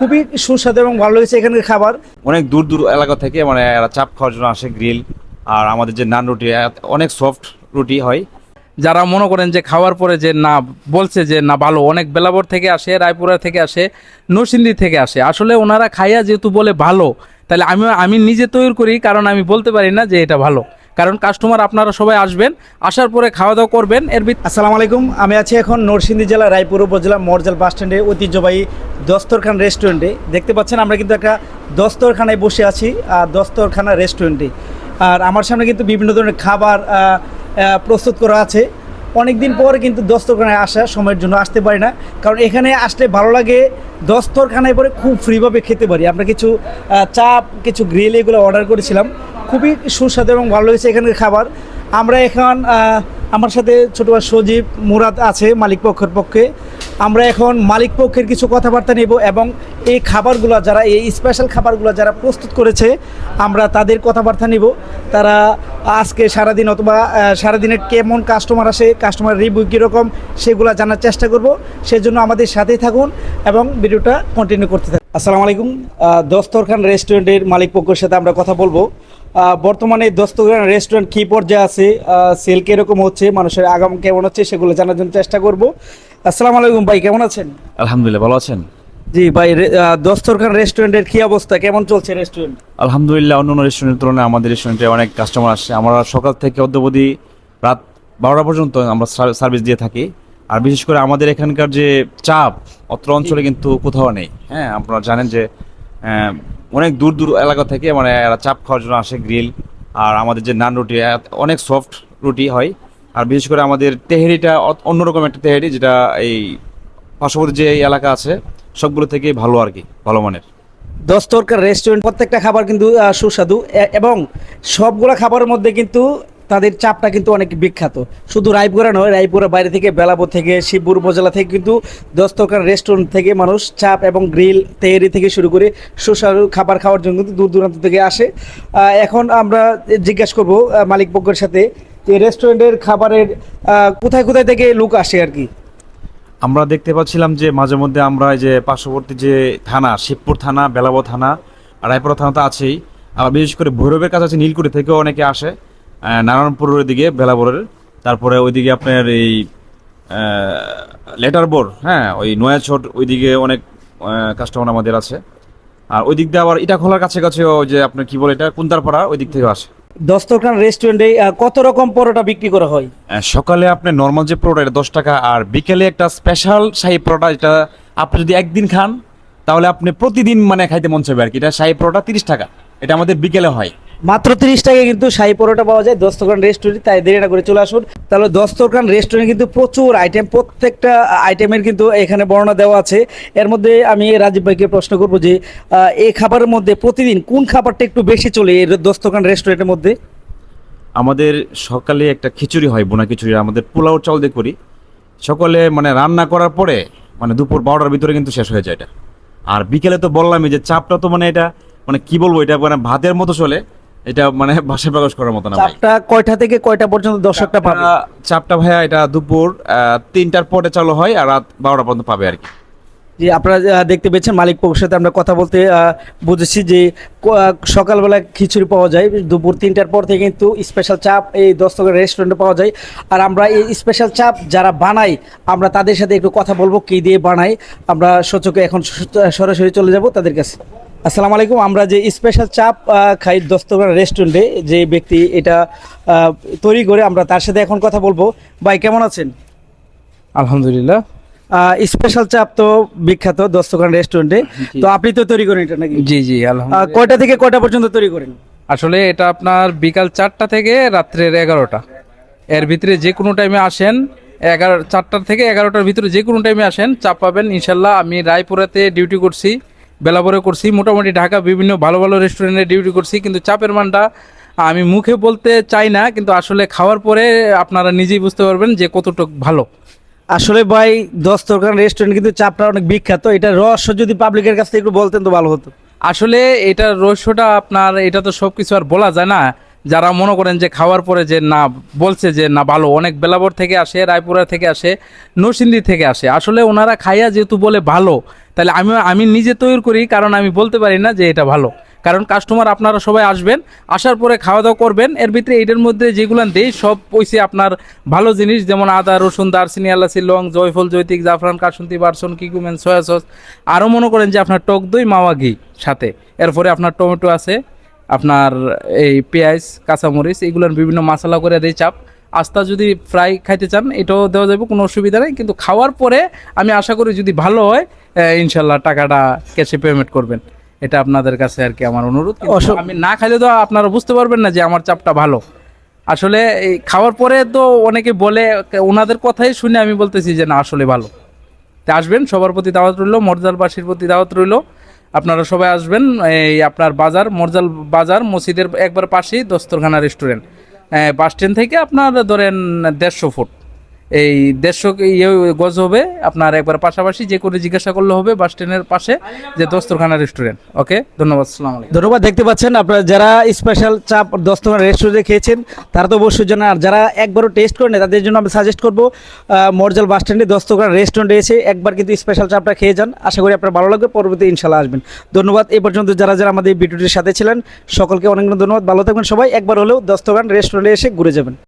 খুবই সুস্বাদু এবং ভালো হয়েছে এখানকার খাবার। অনেক দূর দূর এলাকা থেকে মানে এরা চাপ খাওয়ার জন্য আসে গ্রিল আর আমাদের যে নান রুটি অনেক সফট রুটি হয়। যারা মনে করেন যে খাওয়ার পরে যে না বলছে যে না ভালো অনেক বেলাবর থেকে আসে রায়পুরা থেকে আসে নরসিংদী থেকে আসে। আসলে ওনারা খাইয়া যেহেতু বলে ভালো তাহলে আমি আমি নিজে তৈরি করি কারণ আমি বলতে পারি না যে এটা ভালো। কারণ কাস্টমার আপনারা সবাই আসবেন, আসার পরে খাওয়া দাওয়া করবেন, এর আসসালামু আলাইকুম, আমি আছি এখন নরসিংদী জেলা রায়পুর উপজেলা মরজাল বাস স্ট্যান্ডে ঐতিহ্যবাহী দস্তরখান রেস্টুরেন্টে। দেখতে পাচ্ছেন, আমরা কিন্তু একটা দস্তরখানায় বসে আছি আর দস্তরখানা রেস্টুরেন্টে। আর আমার সামনে কিন্তু বিভিন্ন ধরনের খাবার প্রস্তুত করা আছে। অনেক দিন পর কিন্তু দস্তরখানায় আসা সময়ের জন্য আসতে পারি না, কারণ এখানে আসলে ভালো লাগে দস্তরখানায় পরে খুব ফ্রিভাবে খেতে পারি। আমরা কিছু চাপ কিছু গ্রিল এগুলো অর্ডার করেছিলাম। খুবই সুস্বাদু এবং ভালো হয়েছে এখানকার খাবার। আমরা এখন আমার সাথে ছোট সজীব মুরাদ আছে মালিক পক্ষের পক্ষে। আমরা এখন মালিক পক্ষের কিছু কথাবার্তা নেব এবং এই খাবারগুলো যারা, এই স্পেশাল খাবারগুলো যারা প্রস্তুত করেছে, আমরা তাদের কথাবার্তা নিব। তারা আজকে সারাদিন অথবা সারাদিনের কেমন কাস্টমার আসে কাস্টমার রিভিউ কীরকম, সেগুলো জানার চেষ্টা করব। সেজন্য আমাদের সাথেই থাকুন এবং ভিডিওটা কন্টিনিউ করতে থাকুন। আসসালামু আলাইকুম। দস্তরখান রেস্টুরেন্টের মালিক পক্ষের সাথে আমরা কথা বলব। বর্তমানে দস্তরখান রেস্টুরেন্ট কী পর্যায়ে আছে? সেল কীরকম হচ্ছে? মানুষের আগাম কেমন হচ্ছে? সেগুলো জানার জন্য চেষ্টা করব। আসসালামু আলাইকুম ভাই কেমন আছেন? আলহামদুলিল্লাহ ভালো আছেন? জি ভাই দস্তরখান রেস্টুরেন্টের কি অবস্থা? কেমন চলছে রেস্টুরেন্ট আলহামদুলিল্লাহ অন্য অন্য রেস্টুরেন্টের তুলনায় আমাদের রেস্টুরেন্টে অনেক কাস্টমার আসে আমরা সকাল থেকে অদ্যবধি রাত বারোটা পর্যন্ত আমরা সার্ভিস দিয়ে থাকি। আর বিশেষ করে আমাদের এখানকার যে চাপ অত্র অঞ্চলে কিন্তু কোথাও নেই। হ্যাঁ আপনারা জানেন যে অনেক দূর দূর এলাকা থেকে মানে এরা চাপ খাওয়ার জন্য আসে গ্রিল আর আমাদের যে নান রুটি অনেক সফট রুটি হয়। আর বিশেষ করে আমাদের তেহেরিটা অন্যরকম একটা তেহেরি, যেটা এই পার্শ্ববর্তী যে এলাকা আছে, সবগুলো থেকে ভালো আর কি, ভালো মানের। দস্তরকার রেস্টুরেন্ট প্রত্যেকটা খাবার কিন্তু সুস্বাদু। এবং সবগুলো খাবারের মধ্যে কিন্তু তাদের চাপটা কিন্তু অনেক বিখ্যাত। শুধু রায়পুরা নয় রায়পুরের বাইরে থেকে, বেলাপুর থেকে, শিবপুর উপজেলা থেকে কিন্তু দস্তরকার রেস্টুরেন্ট থেকে মানুষ চাপ এবং গ্রিল তেয়ারি থেকে শুরু করে সুস্বাদু খাবার খাওয়ার জন্য কিন্তু দূর দূরান্ত থেকে আসে। এখন আমরা জিজ্ঞাসা করব মালিক পক্ষের সাথে যে রেস্টুরেন্টের খাবারের কোথায় কোথায় থেকে লুক আসে আর কি? আমরা দেখতে পাচ্ছিলাম যে মাঝে মধ্যে আমরা যে পার্শ্ববর্তী যে থানা, শিবপুর থানা বেলাব থানা, রায়পুরা থানা তো আছেই। আবার বিশেষ করে ভৈরবের কাছে আছে, নীলকুঠি থেকেও অনেকে আসে। নারায়ণপুরের দিকে বেলাবরের তারপরে ওইদিকে আপনার এই লেটার বোর হ্যাঁ ওই নয়াছট ওইদিকে অনেক কাস্টমার আমাদের আছে। আর ওই দিক দিয়ে আবার ইটা খোলার কাছে কাছে ওই যে আপনার কি বলে এটা কুন্তারপাড়া ওই দিক থেকে আসে। দস্তরখান রেস্টুরেন্টে কত রকম পরোটা বিক্রি করা হয়? সকালে আপনার নর্মাল যে পরোটা এটা দশ টাকা আর বিকেলে একটা স্পেশাল শাহী পরোটা এটা আপনি যদি একদিন খান তাহলে আপনি প্রতিদিন মানে খাইতে মন চাইবে আর কি। এটা শাহী পরোটা তিরিশ টাকা এটা আমাদের বিকেলে হয়। মাত্র তিরিশ টাকায় কিন্তু শাহী পরোটা পাওয়া যায়। দস্তরখান রেস্টুরেন্ট তাই দেরি না করে চলে আসুন। তাহলে দস্তরখান রেস্টুরেন্ট কিন্তু প্রচুর আইটেম প্রত্যেকটা আইটেমের কিন্তু এখানে বর্ণনা দেওয়া আছে। এর মধ্যে আমি রাজীব ভাইকে প্রশ্ন করব যে এই খাবারের মধ্যে প্রতিদিন কোন খাবারটা একটু বেশি চলে এই দস্তরখান রেস্টুরেন্টের মধ্যে? আমাদের সকালে একটা খিচুড়ি হয়, বোনা খিচুড়ি। আমাদের পোলাও চাল দিয়ে করি। সকালে মানে রান্না করার পরে মানে দুপুর বারোটার ভিতরে কিন্তু শেষ হয়ে যায় এটা। আর বিকেলে তো বললামই যে চাপটা তো মানে এটা মানে কি বলব, এটা মানে ভাতের মতো চলে। এটা মানে ভাষায় প্রকাশ করার মতো না চাপটা কয়টা থেকে কয়টা পর্যন্ত দর্শকটা পাবে? চাপটা- ভাইয়া এটা দুপুর তিনটার পরে চালু হয় আর রাত বারোটা পর্যন্ত পাবে আর কি। যে আপনারা দেখতে পেয়েছেন মালিক পক্ষের সাথে আমরা কথা বলতে বুঝেছি যে সকালবেলা খিচুড়ি পাওয়া যায় দুপুর তিনটার পর থেকে কিন্তু স্পেশাল চাপ এই দস্তকের রেস্টুরেন্টে পাওয়া যায়। আর আমরা এই স্পেশাল চাপ যারা বানাই আমরা তাদের সাথে একটু কথা বলব কী দিয়ে বানাই আমরা সচকে এখন সরাসরি চলে যাব তাদের কাছে। আসসালামু আলাইকুম। আমরা যে স্পেশাল চাপ খাই দস্তকার রেস্টুরেন্টে যে ব্যক্তি এটা তৈরি করে আমরা তার সাথে এখন কথা বলব। ভাই কেমন আছেন? আলহামদুলিল্লাহ। স্পেশাল চাপ তো বিখ্যাত দস্তকান রেস্টুরেন্টে তো আপনি তো তৈরি করেন এটা নাকি? জি জি আলহামদুলিল্লাহ। কয়টা থেকে কয়টা পর্যন্ত তৈরি করেন? আসলে এটা আপনার বিকাল চারটা থেকে রাত্রের এগারোটা। এর ভিতরে যে কোনো টাইমে আসেন এগারো চারটার থেকে এগারোটার ভিতরে যে কোনো টাইমে আসেন চাপ পাবেন। ইনশাল্লাহ আমি রায়পুরাতে ডিউটি করছি। বেলাপুরে করছি মোটামুটি ঢাকা বিভিন্ন ভালো ভালো রেস্টুরেন্টে ডিউটি করছি কিন্তু চাপের মানটা আমি মুখে বলতে চাই না কিন্তু আসলে খাওয়ার পরে আপনারা নিজেই বুঝতে পারবেন যে কতটুকু ভালো। আসলে ভাই দস্তকান রেস্টুরেন্ট কিন্তু চাপটা অনেক বিখ্যাত এটা রহস্য যদি পাবলিকের কাছ থেকে একটু বলতেন তো ভালো হতো। আসলে এটার রহস্যটা আপনার এটা তো সব কিছু আর বলা যায় না। যারা মনে করেন যে খাওয়ার পরে যে না বলছে যে না ভালো অনেক বেলাবর থেকে আসে রায়পুরা থেকে আসে নরসিংদী থেকে আসে। আসলে ওনারা খাইয়া যেহেতু বলে ভালো তাহলে আমি আমি নিজে তৈরি করি, কারণ আমি বলতে পারি না যে এটা ভালো। কারণ কাস্টমার আপনারা সবাই আসবেন, আসার পরে খাওয়া দাওয়া করবেন, এর ভিতরে এটার মধ্যে যেগুলো দেই, সব পয়সে আপনার ভালো জিনিস, যেমন আদা, রসুন, দারচিনি, এলাচি, লং, জয়ফল, জৈতিক, জাফরান, কাসুন্তি, বারসন, কিকুমেন, সয়া সস। আরও মনে করেন যে আপনার টক দই, মাওয়া ঘি সাথে। এরপরে আপনার টমেটো আছে, আপনার এই পেঁয়াজ, কাঁচামরিচ, এগুলোর বিভিন্ন মশলা করে দেয় চাপ। আস্তা যদি ফ্রাই খাইতে চান, এটাও দেওয়া যাবে, কোনো অসুবিধা নেই। কিন্তু খাওয়ার পরে আমি আশা করি যদি ভালো হয় ইনশাল্লাহ টাকাটা ক্যাশে পেমেন্ট করবেন। এটা আপনাদের কাছে আর কি আমার অনুরোধ। আমি না খাইলে তো আপনারা বুঝতে পারবেন না যে আমার চাপটা ভালো। আসলে এই খাওয়ার পরে তো অনেকে বলে ওনাদের কথাই শুনে আমি বলতেছি যে না আসলে ভালো। তা আসবেন সবার প্রতি দাওয়াত রইল মর্জালবাসীর প্রতি দাওয়াত রইল। আপনারা সবাই আসবেন এই আপনার বাজার মর্জাল বাজার মসজিদের একবার পাশেই দস্তরখানা রেস্টুরেন্ট বাস স্ট্যান্ড থেকে আপনার ধরেন দেড়শো ফুট। এই দেড়শো ইয়ে গজ হবে। আপনার একবার পাশাপাশি যে করে জিজ্ঞাসা করলে হবে বাস স্ট্যান্ডের পাশে যে দস্তরখানা রেস্টুরেন্ট ওকে ধন্যবাদ সালাম ধন্যবাদ, দেখতে পাচ্ছেন আপনারা যারা স্পেশাল চাপ দস্তখানা রেস্টুরেন্টে খেয়েছেন, তারা তো অবশ্যই জানেন। আর যারা একবারও টেস্ট করেন তাদের জন্য আমি সাজেস্ট করব মরজাল বাস স্ট্যান্ডে দস্তখানা রেস্টুরেন্টে এসে একবার কিন্তু স্পেশাল চাপটা খেয়ে যান। আশা করি আপনার ভালো লাগবে পরবর্তী ইনশাল্লাহ আসবেন। ধন্যবাদ এই পর্যন্ত যারা যারা আমাদের ভিডিওটির সাথে ছিলেন, সকলকে অনেক ধন্যবাদ। ভালো থাকবেন সবাই, একবার হলেও দস্তখান রেস্টুরেন্টে এসে ঘুরে যাবেন।